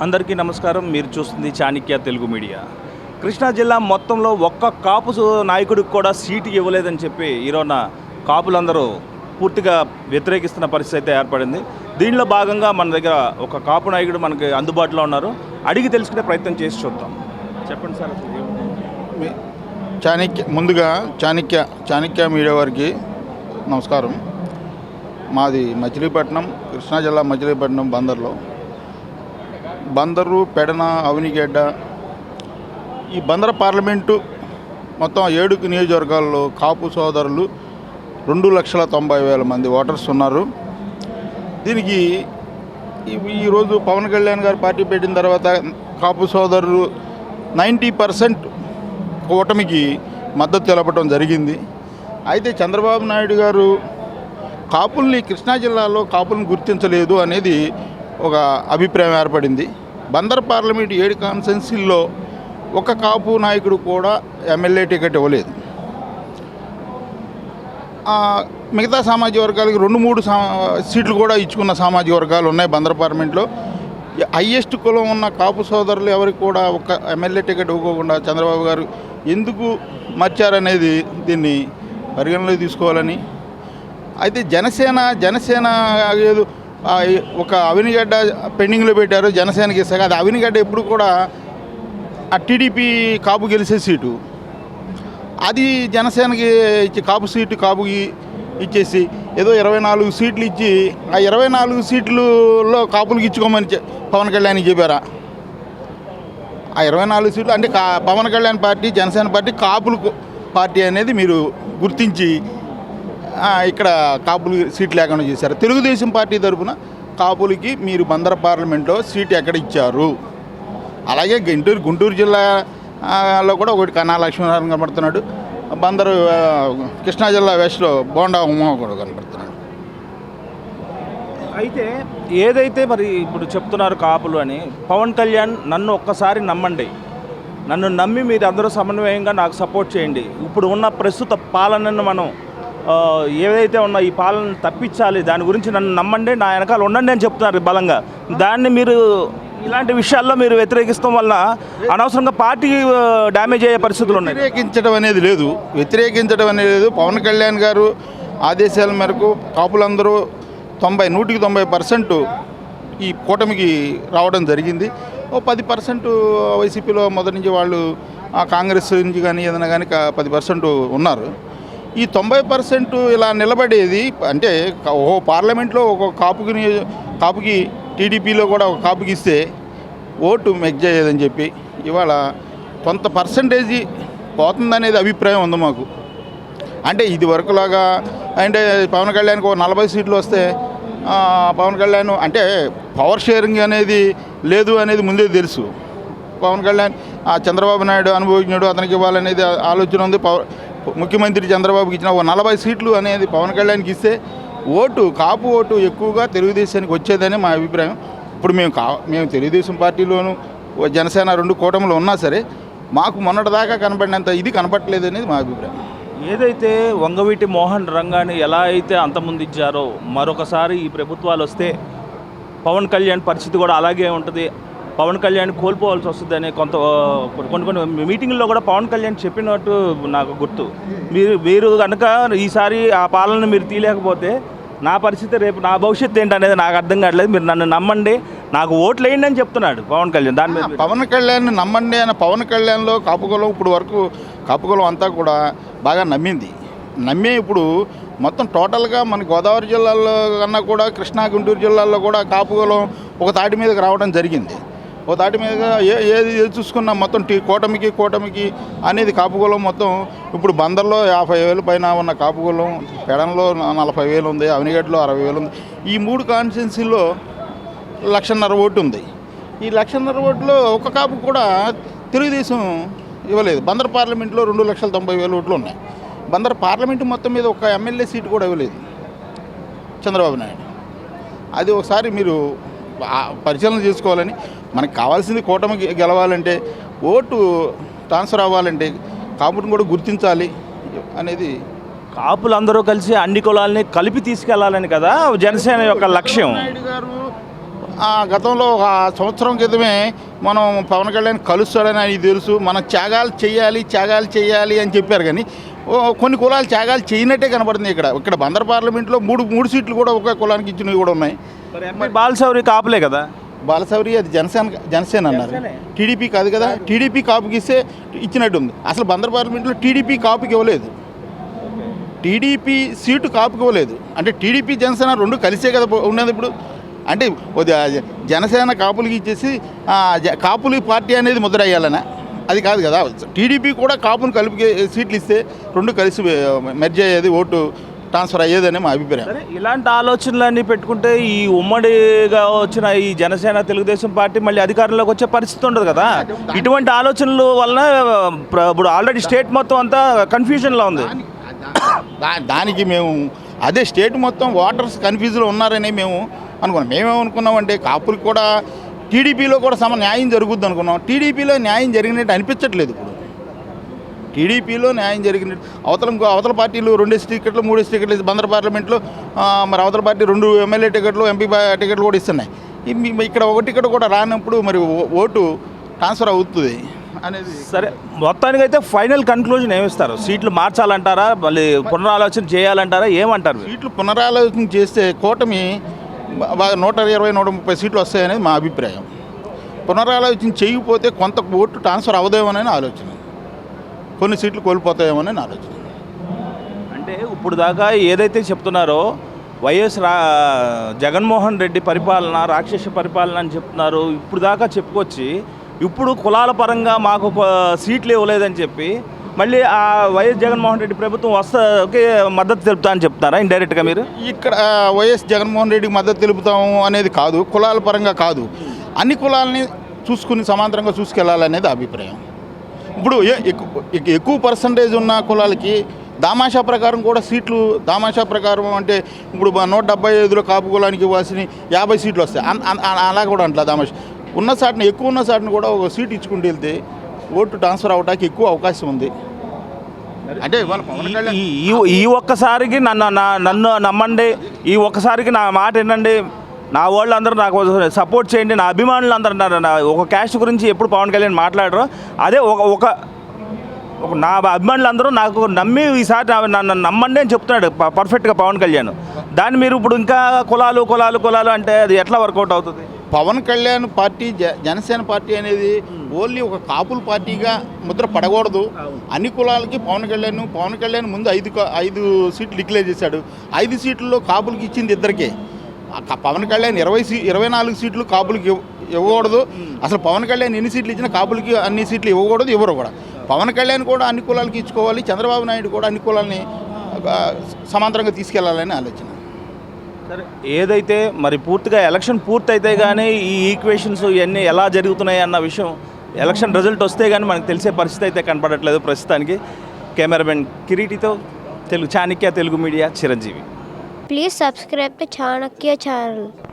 అందరికీ నమస్కారం. మీరు చూస్తుంది చాణక్య తెలుగు మీడియా. కృష్ణా జిల్లా మొత్తంలో ఒక్క కాపు నాయకుడికి కూడా సీటు ఇవ్వలేదని చెప్పి ఈరోజున కాపులందరూ పూర్తిగా వ్యతిరేకిస్తున్న పరిస్థితి అయితే ఏర్పడింది. దీనిలో భాగంగా మన దగ్గర ఒక కాపు నాయకుడు మనకి అందుబాటులో ఉన్నారు. అడిగి తెలుసుకునే ప్రయత్నం చేసి చూద్దాం. చెప్పండి సార్ మీ- చాణక్య ముందుగా చాణక్య చాణక్య మీడియా వారికి నమస్కారం. మాది మచిలీపట్నం కృష్ణా జిల్లా మచిలీపట్నం బందర్లో. బందరు పెడన అవనిగడ్డ. ఈ బందర పార్లమెంటు మొత్తం ఏడు నియోజకవర్గాల్లో కాపు సోదరులు రెండు లక్షల తొంభై వేల మంది ఓటర్స్ ఉన్నారు. దీనికి ఈరోజు పవన్ కళ్యాణ్ గారు పార్టీ పెట్టిన తర్వాత కాపు సోదరులు నైంటీ పర్సెంట్ కూటమికి మద్దతు తెలపడం జరిగింది. అయితే చంద్రబాబు నాయుడు గారు కాపుల్ని కృష్ణా జిల్లాలో కాపుల్ని గుర్తించలేదు అనేది ఒక అభిప్రాయం ఏర్పడింది. బందర్ పార్లమెంట్ ఏడు కాన్స్టెన్సీల్లో ఒక కాపు నాయకుడు కూడా ఎమ్మెల్యే టికెట్ ఇవ్వలేదు. మిగతా సామాజిక వర్గాలకి రెండు మూడు సా సీట్లు కూడా ఇచ్చుకున్న సామాజిక వర్గాలు ఉన్నాయి బందర్ పార్లమెంట్లో. హయ్యెస్ట్ కులం ఉన్న కాపు సోదరులు ఎవరికి కూడా ఒక ఎమ్మెల్యే టికెట్ ఇవ్వకుండా చంద్రబాబు గారు ఎందుకు మర్చారనేది దీన్ని పరిగణలోకి తీసుకోవాలని. అయితే జనసేన జనసేన ఏదో ఒక అవినిగడ్డ పెండింగ్లో పెట్టారు జనసేనకి ఇస్తాక అది అవినిగడ్డ ఎప్పుడు కూడా ఆ టీడీపీ కాపు గెలిచే సీటు. అది జనసేనకి ఇచ్చి కాపు సీటు కాపుకి ఇచ్చేసి ఏదో ఇరవై నాలుగు సీట్లు ఇచ్చి ఆ ఇరవై నాలుగు సీట్లలో కాపులకు ఇచ్చుకోమని పవన్ కళ్యాణ్ చెప్పారా. ఆ ఇరవై నాలుగు సీట్లు అంటే కా పవన్ కళ్యాణ్ పార్టీ జనసేన పార్టీ కాపులకు పార్టీ అనేది మీరు గుర్తించి ఇక్కడ కాపులు సీట్ లేకుండా చేశారు. తెలుగుదేశం పార్టీ తరఫున కాపులకి మీరు బందర పార్లమెంట్లో సీట్ ఎక్కడ ఇచ్చారు? అలాగే గుంటూరు గుంటూరు జిల్లాలో కూడా ఒకటి కన్నా లక్ష్మీనారాయణ కనబడుతున్నాడు. బందరు కృష్ణా జిల్లా వెస్ట్లో బోండా ఉమా కూడా కనబడుతున్నాడు. అయితే ఏదైతే మరి ఇప్పుడు చెప్తున్నారు కాపులు అని పవన్ కళ్యాణ్ నన్ను ఒక్కసారి నమ్మండి. నన్ను నమ్మి మీరు అందరూ సమన్వయంగా నాకు సపోర్ట్ చేయండి. ఇప్పుడు ఉన్న ప్రస్తుత పాలనను మనం ఏదైతే ఉన్న ఈ పాలన తప్పించాలి దాని గురించి నన్ను నమ్మండి నా వెనకాల ఉండండి అని చెప్తున్నారు బలంగా. దాన్ని మీరు ఇలాంటి విషయాల్లో మీరు వ్యతిరేకిస్తాం వల్ల అనవసరంగా పార్టీ డ్యామేజ్ అయ్యే పరిస్థితులు ఉన్నాయి. వ్యతిరేకించడం అనేది లేదు. వ్యతిరేకించడం అనేది లేదు. పవన్ కళ్యాణ్ గారు ఆదేశాల మేరకు కాపులందరూ తొంభై నూటికి తొంభై పర్సెంట్ ఈ కూటమికి రావడం జరిగింది. ఓ పది పర్సెంట్ వైసీపీలో మొదటి నుంచి వాళ్ళు ఆ కాంగ్రెస్ నుంచి కానీ ఏదైనా కానీ పది పర్సెంట్ ఉన్నారు. ఈ తొంభై పర్సెంట్ ఇలా నిలబడేది అంటే ఓ పార్లమెంట్లో ఒక కాపుకి కాపుకి టీడీపీలో కూడా ఒక కాపుకి ఇస్తే ఓటు మెగ్జయ్యేదని చెప్పి ఇవాళ కొంత పర్సంటేజీ పోతుందనేది అభిప్రాయం ఉంది మాకు. అంటే ఇది వరకులాగా అంటే పవన్ కళ్యాణ్కి ఒక నలభై సీట్లు వస్తే పవన్ కళ్యాణ్ అంటే పవర్ షేరింగ్ అనేది లేదు అనేది ముందే తెలుసు. పవన్ కళ్యాణ్ ఆ చంద్రబాబు నాయుడు అనుభవించినాడు అతనికి ఇవ్వాలనేది ఆలోచన ఉంది. పవర్ ముఖ్యమంత్రి చంద్రబాబుకి ఇచ్చిన ఒక నలభై సీట్లు అనేది పవన్ కళ్యాణ్కి ఇస్తే ఓటు కాపు ఓటు ఎక్కువగా తెలుగుదేశానికి వచ్చేదని మా అభిప్రాయం. ఇప్పుడు మేము కా మేము తెలుగుదేశం పార్టీలోను జనసేన రెండు కూటములు ఉన్నా సరే మాకు మొన్నటిదాకా కనబడినంత ఇది కనపట్లేదు అనేది మా అభిప్రాయం. ఏదైతే వంగవీటి మోహన్ రంగాన్ని ఎలా అయితే అంతమొందించారో మరొకసారి ఈ ప్రభుత్వాలు వస్తే పవన్ కళ్యాణ్ పరిస్థితి కూడా అలాగే ఉంటుంది. పవన్ కళ్యాణ్ కోల్పోవాల్సి వస్తుంది అనే కొంత కొన్ని కొన్ని మీటింగ్లో కూడా పవన్ కళ్యాణ్ చెప్పినట్టు నాకు గుర్తు. మీరు మీరు కనుక ఈసారి ఆ పాలన మీరు తీయలేకపోతే నా పరిస్థితి రేపు నా భవిష్యత్తు ఏంటనేది నాకు అర్థం కావట్లేదు. మీరు నన్ను నమ్మండి. నాకు ఓట్లు వేయండి అని చెప్తున్నాడు పవన్ కళ్యాణ్. దాని మీద పవన్ కళ్యాణ్ నమ్మండి అన్న పవన్ కళ్యాణ్లో కాపుకులం ఇప్పుడు వరకు కాపుకులం అంతా కూడా బాగా నమ్మింది. నమ్మే ఇప్పుడు మొత్తం టోటల్గా మన గోదావరి జిల్లాలో కన్నా కూడా కృష్ణా గుంటూరు జిల్లాల్లో కూడా కాపుకులం ఒక తాటి మీదకి రావడం జరిగింది. ఓ దాటి మీద ఏ ఏది ఏది చూసుకున్నా మొత్తం టీ కూటమికి కూటమికి అనేది కాపుకులం మొత్తం ఇప్పుడు బందర్లో యాభై వేలు పైన ఉన్న కాపుకులం పెడంలో నలభై వేలు ఉంది అవినిగడ్లో అరవై వేలు ఉంది. ఈ మూడు కాన్స్టిట్యున్సీలో లక్షన్నర ఓటు ఉంది. ఈ లక్షన్నర ఓట్లో ఒక కాపు కూడా తెలుగుదేశం ఇవ్వలేదు. బందర్ పార్లమెంట్లో రెండు లక్షల తొంభై వేల ఓట్లు ఉన్నాయి. బందర్ పార్లమెంటు మొత్తం మీద ఒక ఎమ్మెల్యే సీటు కూడా ఇవ్వలేదు చంద్రబాబు నాయుడు. అది ఒకసారి మీరు పరిశీలన చేసుకోవాలని మనకు కావాల్సింది కూటమికి గెలవాలంటే ఓటు ట్రాన్స్ఫర్ అవ్వాలంటే కాపుని కూడా గుర్తించాలి అనేది కాపులందరూ కలిసి అన్ని కులాలని కలిపి తీసుకెళ్ళాలని కదా జనసేన యొక్క లక్ష్యం? నాయుడు గారు ఆ గతంలో ఒక సంవత్సరం క్రితమే మనం పవన్ కళ్యాణ్ కలుస్తాడని ఆయనకి తెలుసు మనం త్యాగాలు చేయాలి త్యాగాలు చేయాలి అని చెప్పారు కానీ కొన్ని కులాలు త్యాగాలు చేయనట్టే కనబడుతుంది ఇక్కడ. ఇక్కడ బందర్ పార్లమెంట్లో మూడు మూడు సీట్లు కూడా ఒకే కులానికి ఇచ్చినవి కూడా ఉన్నాయి. బాలశౌరి కాపులే కదా? బాలసౌరి అది జనసేన జనసేన అన్నారు. టీడీపీ కాదు కదా టీడీపీ కాపుకి ఇస్తే ఇచ్చినట్టు ఉంది అసలు బందర్ పార్లమెంట్లో టీడీపీ కాపుకి ఇవ్వలేదు. టీడీపీ సీటు కాపుకి ఇవ్వలేదు. అంటే టీడీపీ జనసేన రెండు కలిసే కదా ఉన్నది ఇప్పుడు. అంటే జనసేన కాపులకి ఇచ్చేసి కాపులు పార్టీ అనేది ముద్ర అయ్యాలనా అది కాదు కదా. టీడీపీ కూడా కాపును కలిపి సీట్లు ఇస్తే రెండు కలిసి మెర్జ్ అయ్యేది ఓటు ట్రాన్స్ఫర్ అయ్యేదని మా అభిప్రాయం. సరే ఇలాంటి ఆలోచనలన్నీ పెట్టుకుంటే ఈ ఉమ్మడిగా వచ్చిన ఈ జనసేన తెలుగుదేశం పార్టీ మళ్ళీ అధికారంలోకి వచ్చే పరిస్థితి ఉండదు కదా. ఇటువంటి ఆలోచనల వలన ఇప్పుడు ఆల్రెడీ స్టేట్ మొత్తం అంతా కన్ఫ్యూజన్లో ఉంది. దానికి మేము అదే స్టేట్ మొత్తం ఓటర్స్ కన్ఫ్యూజ్లో ఉన్నారని మేము అనుకున్నాం. మేమేమనుకున్నామంటే కాపులకు కూడా టీడీపీలో కూడా సమ న్యాయం జరుగుద్ది అనుకున్నాం. టీడీపీలో న్యాయం జరిగినట్టు అనిపించట్లేదు ఇప్పుడు. టీడీపీలో న్యాయం జరిగినట్టు అవతల ఇంకో అవతల పార్టీలు రెండు టికెట్లు మూడు టికెట్లు బందర్ పార్లమెంట్లో మరి అవతల పార్టీ రెండు ఎమ్మెల్యే టికెట్లు ఎంపీ టికెట్లు కూడా ఇస్తున్నాయి. ఇక్కడ ఒక టికెట్ కూడా రానప్పుడు మరి ఓటు ట్రాన్స్ఫర్ అవుతుంది అనేది సరే మొత్తానికైతే ఫైనల్ కన్క్లూజన్ ఏమిస్తారు? సీట్లు మార్చాలంటారా? మళ్ళీ పునరాలోచన చేయాలంటారా? ఏమంటారు? సీట్లు పునరాలోచన చేస్తే కూటమి నూట ఇరవై నూట ముప్పై సీట్లు వస్తాయనేది మా అభిప్రాయం. పునరాలోచన చేయకపోతే కొంత ఓటు ట్రాన్స్ఫర్ అవదేమోనని ఆలోచన. కొన్ని సీట్లు కోల్పోతాయేమోనని ఆలోచన. అంటే ఇప్పుడు దాకా ఏదైతే చెప్తున్నారో వైఎస్ రా జగన్మోహన్ రెడ్డి పరిపాలన రాక్షస పరిపాలన అని చెప్తున్నారు ఇప్పుడు దాకా చెప్పుకొచ్చి ఇప్పుడు కులాల పరంగా మాకు సీట్లు ఇవ్వలేదని చెప్పి మళ్ళీ ఆ వైఎస్ జగన్మోహన్ రెడ్డి ప్రభుత్వం వస్తాకి మద్దతు తెలుపుతా అని చెప్తున్నారా ఇండైరెక్ట్గా మీరు? ఇక్కడ వైఎస్ జగన్మోహన్ రెడ్డికి మద్దతు తెలుపుతాము అనేది కాదు కులాల పరంగా కాదు. అన్ని కులాలని చూసుకుని సమాంతరంగా చూసుకెళ్ళాలనేది అభిప్రాయం. ఇప్పుడు ఎక్కువ పర్సంటేజ్ ఉన్న కులాలకి దామాషా ప్రకారం కూడా సీట్లు దామాషా ప్రకారం అంటే ఇప్పుడు మా నూట డెబ్బై ఐదులో కాపు కులానికి ఇవ్వాల్సిన యాభై సీట్లు వస్తాయి. అలా కూడా అంటలా దామాషా. ఉన్న సాటిని ఎక్కువ ఉన్న సాటిని కూడా ఒక సీట్ ఇచ్చుకుంటూ వెళ్తే ఓటు ట్రాన్స్ఫర్ అవడానికి ఎక్కువ అవకాశం ఉంది. అంటే ఈ- ఒక్కసారికి నన్ను నన్ను నమ్మండి. ఈ ఒక్కసారికి నా మాట వినండి నా వాళ్ళు అందరూ నాకు సపోర్ట్ చేయండి నా అభిమానులు అందరూ ఒక క్యాస్ట్ గురించి ఎప్పుడు పవన్ కళ్యాణ్ మాట్లాడరు. అదే ఒక ఒక నా అభిమానులు అందరూ నాకు నమ్మి ఈసారి నన్ను నమ్మండి అని చెప్తున్నాడు పర్ఫెక్ట్గా పవన్ కళ్యాణ్. దాన్ని మీరు ఇప్పుడు ఇంకా కులాలు కులాలు కులాలు అంటే అది ఎట్లా వర్కౌట్ అవుతుంది? పవన్ కళ్యాణ్ పార్టీ జ జనసేన పార్టీ అనేది ఓన్లీ ఒక కాపుల పార్టీగా ముద్ర పడకూడదు. అన్ని కులాలకి పవన్ కళ్యాణ్ పవన్ కళ్యాణ్ ముందు ఐదు ఐదు సీట్లు డిక్లేర్ చేశాడు. ఐదు సీట్లలో కాపులకి ఇచ్చింది ఇద్దరికే. పవన్ కళ్యాణ్ ఇరవై సీ ఇరవై నాలుగు సీట్లు కాపులకి ఇవ్వకూడదు. అసలు పవన్ కళ్యాణ్ ఎన్ని సీట్లు ఇచ్చినా కాపులకి అన్ని సీట్లు ఇవ్వకూడదు ఇవ్వరు కూడా. పవన్ కళ్యాణ్ కూడా అన్ని కులాలకి ఇచ్చుకోవాలి చంద్రబాబు నాయుడు కూడా అన్ని కులాలని సమాంతరంగా తీసుకెళ్ళాలని ఆలోచన. సరే ఏదైతే మరి పూర్తిగా ఎలక్షన్ పూర్తయితే కానీ ఈ ఈక్వేషన్స్ ఇవన్నీ ఎలా జరుగుతున్నాయి అన్న విషయం ఎలక్షన్ రిజల్ట్ వస్తే కానీ మనకు తెలిసే పరిస్థితి అయితే కనపడట్లేదు ప్రస్తుతానికి. Cameraman కిరీటితో Telugu Chanakya Telugu media Chiranjeevi. Please subscribe to Chanakya channel.